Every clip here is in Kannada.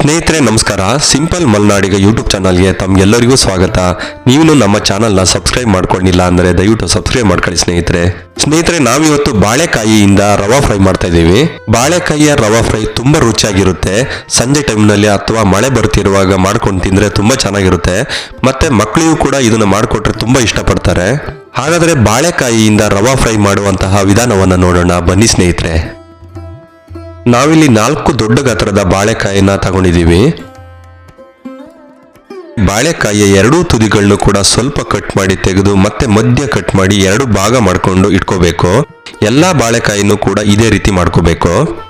ಸ್ನೇಹಿತರೆ, ನಮಸ್ಕಾರ. ಸಿಂಪಲ್ ಮಲ್ನಾಡಿಗ ಯೂಟ್ಯೂಬ್ ಚಾನಲ್ಗೆ ತಮ್ಗೆಲ್ಲರಿಗೂ ಸ್ವಾಗತ. ನೀವು ನಮ್ಮ ಚಾನಲ್ನ ಸಬ್ಸ್ಕ್ರೈಬ್ ಮಾಡ್ಕೊಂಡಿಲ್ಲ ಅಂದರೆ ದಯವಿಟ್ಟು ಸಬ್ಸ್ಕ್ರೈಬ್ ಮಾಡ್ಕೊಳ್ಳಿ ಸ್ನೇಹಿತರೆ. ಸ್ನೇಹಿತರೆ, ನಾವಿವತ್ತು ಬಾಳೆಕಾಯಿಯಿಂದ ರವಾ ಫ್ರೈ ಮಾಡ್ತಾ ಇದ್ದೀವಿ. ಬಾಳೆಕಾಯಿಯ ರವಾ ಫ್ರೈ ತುಂಬಾ ರುಚಿಯಾಗಿರುತ್ತೆ. ಸಂಜೆ ಟೈಮ್ನಲ್ಲಿ ಅಥವಾ ಮಳೆ ಬರ್ತಿರುವಾಗ ಮಾಡ್ಕೊಂಡು ತಿಂದ್ರೆ ತುಂಬಾ ಚೆನ್ನಾಗಿರುತ್ತೆ. ಮತ್ತೆ ಮಕ್ಕಳಿಗೂ ಕೂಡ ಇದನ್ನು ಮಾಡಿಕೊಟ್ರೆ ತುಂಬಾ ಇಷ್ಟಪಡ್ತಾರೆ. ಹಾಗಾದ್ರೆ ಬಾಳೆಕಾಯಿಯಿಂದ ರವಾ ಫ್ರೈ ಮಾಡುವಂತಹ ವಿಧಾನವನ್ನು ನೋಡೋಣ. ಬನ್ನಿ ಸ್ನೇಹಿತರೆ. ನಾವಿಲ್ಲಿ ನಾಲ್ಕು ದೊಡ್ಡ ಗಾತ್ರದ ಬಾಳೆಕಾಯಿನ ತಗೊಂಡಿದ್ದೀವಿ. ಬಾಳೆಕಾಯಿಯ ಎರಡೂ ತುದಿಗಳನ್ನು ಕೂಡ ಸ್ವಲ್ಪ ಕಟ್ ಮಾಡಿ ತೆಗೆದು ಮತ್ತೆ ಮಧ್ಯ ಕಟ್ ಮಾಡಿ ಎರಡು ಭಾಗ ಮಾಡಿಕೊಂಡು ಇಟ್ಕೋಬೇಕು. ಎಲ್ಲ ಬಾಳೆಕಾಯಿನೂ ಕೂಡ ಇದೇ ರೀತಿ ಮಾಡ್ಕೋಬೇಕು.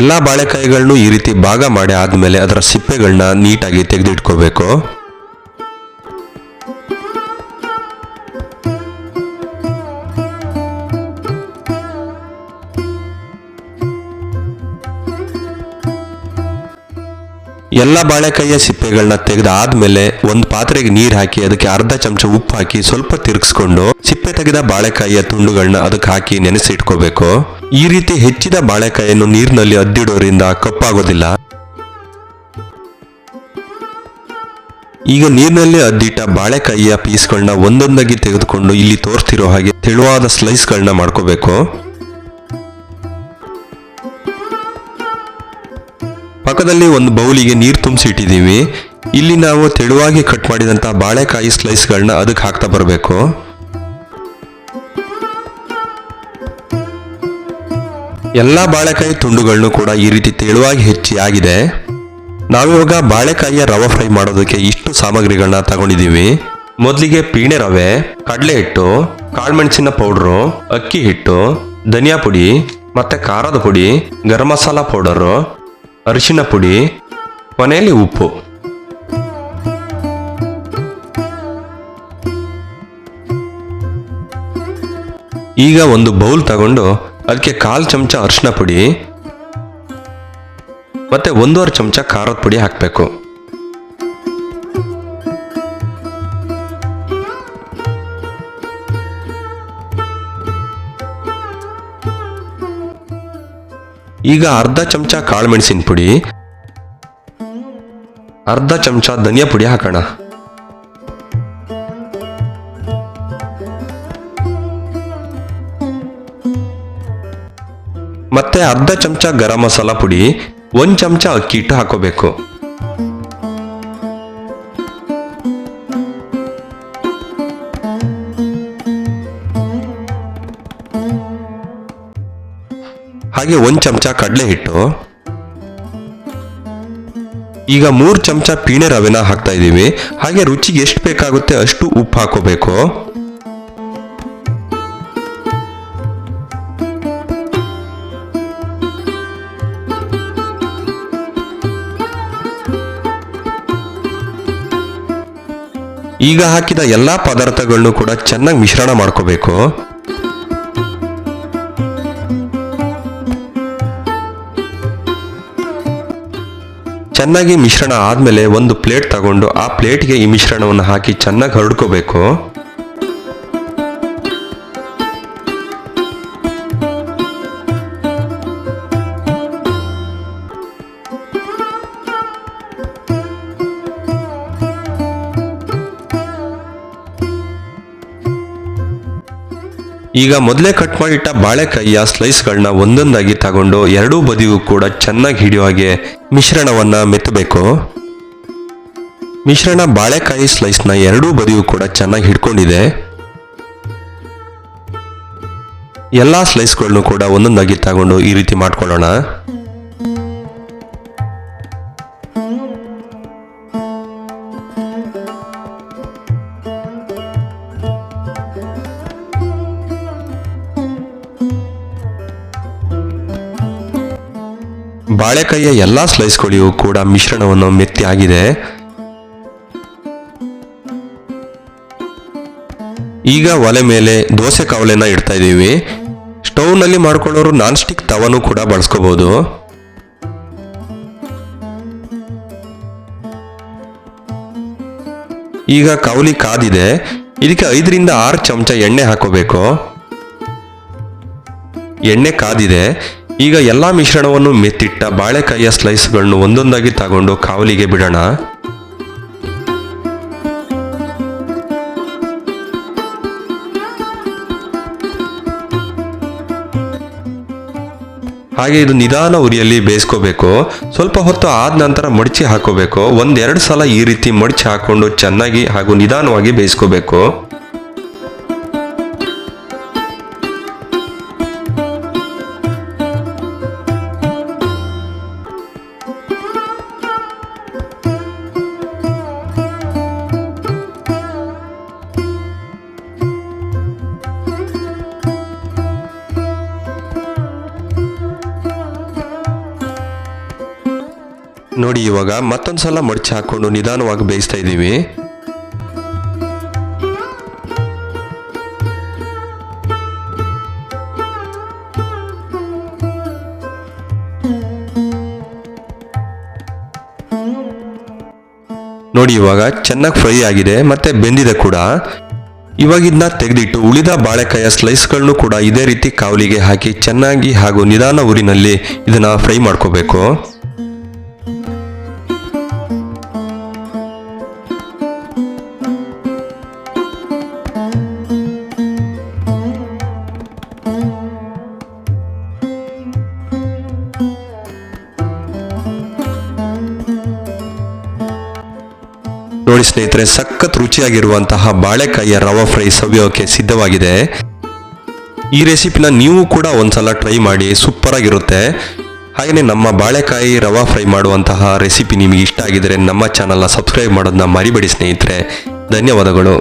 ಎಲ್ಲ ಬಾಳೆಕಾಯಿಗಳನ್ನು ಈ ರೀತಿ ಭಾಗ ಮಾಡಿ ಆದಮೇಲೆ ಅದರ ಸಿಪ್ಪೆಗಳನ್ನ ನೀಟಾಗಿ ತೆಗೆದಿಟ್ಕೋಬೇಕು. ಎಲ್ಲ ಬಾಳೆಕಾಯಿಯ ಸಿಪ್ಪೆಗಳನ್ನ ತೆಗೆದು ಆದ್ಮೇಲೆ ಒಂದು ಪಾತ್ರೆಗೆ ನೀರು ಹಾಕಿ, ಅದಕ್ಕೆ ಅರ್ಧ ಚಮಚ ಉಪ್ಪು ಹಾಕಿ ಸ್ವಲ್ಪ ತಿರುಗಿಸ್ಕೊಂಡು ಸಿಪ್ಪೆ ತೆಗೆದ ಬಾಳೆಕಾಯಿಯ ತುಂಡುಗಳನ್ನ ಅದಕ್ಕೆ ಹಾಕಿ ನೆನೆಸಿಟ್ಕೋಬೇಕು. ಈ ರೀತಿ ಹೆಚ್ಚಿದ ಬಾಳೆಕಾಯಿಯನ್ನು ನೀರಿನಲ್ಲಿ ಅದ್ದಿಡೋದ್ರಿಂದ ಕಪ್ಪಾಗೋದಿಲ್ಲ. ಈಗ ನೀರಿನಲ್ಲಿ ಅದ್ದಿಟ್ಟ ಬಾಳೆಕಾಯಿಯ ಪೀಸ್ಗಳನ್ನ ಒಂದೊಂದಾಗಿ ತೆಗೆದುಕೊಂಡು ಇಲ್ಲಿ ತೋರಿಸ್ತಿರೋ ಹಾಗೆ ತೆಳುವಾದ ಸ್ಲೈಸ್ಗಳನ್ನ ಮಾಡ್ಕೋಬೇಕು. ಪಕ್ಕದಲ್ಲಿ ಒಂದು ಬೌಲಿಗೆ ನೀರು ತುಂಬಿಸಿ ಇಟ್ಟಿದ್ದೀವಿ ಇಲ್ಲಿ ನಾವು ತೆಳುವಾಗಿ ಕಟ್ ಮಾಡಿದಂಥ ಬಾಳೆಕಾಯಿ ಸ್ಲೈಸ್ಗಳನ್ನ ಅದಕ್ಕೆ ಹಾಕ್ತಾ ಬರಬೇಕು. ಎಲ್ಲ ಬಾಳೆಕಾಯಿ ತುಂಡುಗಳನ್ನು ಕೂಡ ಈ ರೀತಿ ತೆಳುವಾಗಿ ಹೆಚ್ಚಿ ಆಗಿದೆ. ನಾವಿವಾಗ ಬಾಳೆಕಾಯಿಯ ರವೆ ಫ್ರೈ ಮಾಡೋದಕ್ಕೆ ಇಷ್ಟು ಸಾಮಗ್ರಿಗಳನ್ನ ತಗೊಂಡಿದ್ದೀವಿ. ಮೊದಲಿಗೆ ಪೀಣೆ ರವೆ, ಕಡಲೆ ಹಿಟ್ಟು, ಕಾಳುಮೆಣಸಿನ ಪೌಡ್ರು, ಅಕ್ಕಿ ಹಿಟ್ಟು, ಧನಿಯಾ ಪುಡಿ ಮತ್ತೆ ಖಾರದ ಪುಡಿ, ಗರಂ ಮಸಾಲ ಪೌಡರು, ಅರಿಶಿನ ಪುಡಿ ಕೊನೆಯಲ್ಲಿ ಉಪ್ಪು. ಈಗ ಒಂದು ಬೌಲ್ ತಗೊಂಡು ಅದಕ್ಕೆ ಕಾಲು ಚಮಚ ಅರಿಶಿನ ಪುಡಿ, ಮತ್ತೆ ಒಂದೂವರೆ ಚಮಚ ಖಾರದ ಪುಡಿ ಹಾಕಬೇಕು. ಈಗ ಅರ್ಧ ಚಮಚ ಕಾಳುಮೆಣಸಿನ ಪುಡಿ, ಅರ್ಧ ಚಮಚ ಧನಿಯಾ ಪುಡಿ ಹಾಕೋಣ. ಮತ್ತೆ ಅರ್ಧ ಚಮಚ ಗರಂ ಮಸಾಲ ಪುಡಿ, ಒಂದು ಚಮಚ ಅಕ್ಕಿ ಹಿಟ್ಟು ಹಾಕೋಬೇಕು. ಹಾಗೆ ಒಂದು ಚಮಚ ಕಡಲೆ ಹಿಟ್ಟು. ಈಗ ಮೂರು ಚಮಚ ಪೀಣೆ ರವೆನ ಹಾಕ್ತಾ ಇದ್ದೀವಿ. ಹಾಗೆ ರುಚಿಗೆ ಎಷ್ಟು ಬೇಕಾಗುತ್ತೆ ಅಷ್ಟು ಉಪ್ಪು ಹಾಕೋಬೇಕು. ಈಗ ಹಾಕಿದ ಎಲ್ಲಾ ಪದಾರ್ಥಗಳನ್ನು ಕೂಡ ಚೆನ್ನಾಗಿ ಮಿಶ್ರಣ ಮಾಡ್ಕೋಬೇಕು. ಚೆನ್ನಾಗಿ ಮಿಶ್ರಣ ಆದಮೇಲೆ ಒಂದು ಪ್ಲೇಟ್ ತಗೊಂಡು ಆ ಪ್ಲೇಟ್ಗೆ ಈ ಮಿಶ್ರಣವನ್ನು ಹಾಕಿ ಚೆನ್ನಾಗಿ ಹರಡ್ಕೋಬೇಕು. ಈಗ ಮೊದಲೇ ಕಟ್ ಮಾಡಿಟ್ಟ ಬಾಳೆಕಾಯಿಯ ಸ್ಲೈಸ್ಗಳನ್ನ ಒಂದೊಂದಾಗಿ ತಗೊಂಡು ಎರಡೂ ಬದಿಗೂ ಕೂಡ ಚೆನ್ನಾಗಿ ಹಿಡಿಯೋ ಹಾಗೆ ಮಿಶ್ರಣವನ್ನ ಮೆತ್ತಬೇಕು. ಮಿಶ್ರಣ ಬಾಳೆಕಾಯಿ ಸ್ಲೈಸ್ನ ಎರಡೂ ಬದಿಗೂ ಕೂಡ ಚೆನ್ನಾಗಿ ಹಿಡ್ಕೊಂಡಿದೆ. ಎಲ್ಲ ಸ್ಲೈಸ್ಗಳನ್ನು ಕೂಡ ಒಂದೊಂದಾಗಿ ತಗೊಂಡು ಈ ರೀತಿ ಮಾಡ್ಕೊಳ್ಳೋಣ. ಬಾಳೆಕಾಯಿಯ ಎಲ್ಲ ಸ್ಲೈಸ್ಗಳಿಗೂ ಕೂಡ ಮಿಶ್ರಣವನ್ನು ಮೆತ್ತಿ ಆಗಿದೆ. ಈಗ ಒಲೆ ಮೇಲೆ ದೋಸೆ ಕವಲೆನ ಇಡ್ತಾ ಇದ್ದೀವಿ. ಸ್ಟೌವ್ನಲ್ಲಿ ಮಾಡ್ಕೊಳ್ಳೋರು ನಾನ್ ಸ್ಟಿಕ್ ತವನು ಕೂಡ ಬಳಸ್ಕೋಬಹುದು ಈಗ ಕಾವಲಿ ಕಾದಿದೆ. ಇದಕ್ಕೆ ಐದರಿಂದ ಆರು ಚಮಚ ಎಣ್ಣೆ ಹಾಕೋಬೇಕು. ಎಣ್ಣೆ ಕಾದಿದೆ. ಈಗ ಎಲ್ಲ ಮಿಶ್ರಣವನ್ನು ಮೆತ್ತಿಟ್ಟ ಬಾಳೆಕಾಯಿಯ ಸ್ಲೈಸ್ಗಳನ್ನು ಒಂದೊಂದಾಗಿ ತಗೊಂಡು ಕಾವಲಿಗೆ ಬಿಡೋಣ. ಹಾಗೆ ಇದು ನಿಧಾನ ಉರಿಯಲ್ಲಿ ಬೇಯಿಸ್ಕೋಬೇಕು. ಸ್ವಲ್ಪ ಹೊತ್ತು ಆದ ನಂತರ ಮಡಚಿ ಹಾಕೋಬೇಕು. ಒಂದೆರಡು ಸಲ ಈ ರೀತಿ ಮಡಚಿ ಹಾಕೊಂಡು ಚೆನ್ನಾಗಿ ಹಾಗೂ ನಿಧಾನವಾಗಿ ಬೇಯಿಸ್ಕೋಬೇಕು. ನೋಡಿ ಇವಾಗ ಮತ್ತೊಂದ್ಸಲ ಮಡಚಿ ಹಾಕೊಂಡು ನಿಧಾನವಾಗಿ ಬೇಯಿಸ್ತಾ ಇದ್ದೀವಿ. ನೋಡಿ ಇವಾಗ ಚೆನ್ನಾಗಿ ಫ್ರೈ ಆಗಿದೆ, ಮತ್ತೆ ಬೆಂದಿದೆ ಕೂಡ. ಇವಾಗ ಇದನ್ನ ತೆಗೆದಿಟ್ಟು ಉಳಿದ ಬಾಳೆಕಾಯಿಯ ಸ್ಲೈಸ್ಗಳನ್ನು ಕೂಡ ಇದೇ ರೀತಿ ಕಾವಲಿಗೆ ಹಾಕಿ ಚೆನ್ನಾಗಿ ಹಾಗೂ ನಿಧಾನ ಊರಿನಲ್ಲಿ ಇದನ್ನ ಫ್ರೈ ಮಾಡ್ಕೋಬೇಕು. ನೋಡಿ ಸ್ನೇಹಿತರೆ, ಸಖತ್ ರುಚಿಯಾಗಿರುವಂತಹ ಬಾಳೆಕಾಯಿಯ ರವಾ ಫ್ರೈ ಸವಿಯೋಕೆ ಸಿದ್ಧವಾಗಿದೆ. ಈ ರೆಸಿಪಿನ ನೀವು ಕೂಡ ಒಂದ್ಸಲ ಟ್ರೈ ಮಾಡಿ ಸೂಪರ್ ಆಗಿರುತ್ತೆ ಹಾಗೆಯೇ ನಮ್ಮ ಬಾಳೆಕಾಯಿ ರವಾ ಫ್ರೈ ಮಾಡುವಂತಹ ರೆಸಿಪಿ ನಿಮಗೆ ಇಷ್ಟ ಆಗಿದ್ರೆ ನಮ್ಮ ಚಾನಲ್ನ ಸಬ್ಸ್ಕ್ರೈಬ್ ಮಾಡೋದನ್ನ ಮರಿಬೇಡಿ ಸ್ನೇಹಿತರೆ. ಧನ್ಯವಾದಗಳು.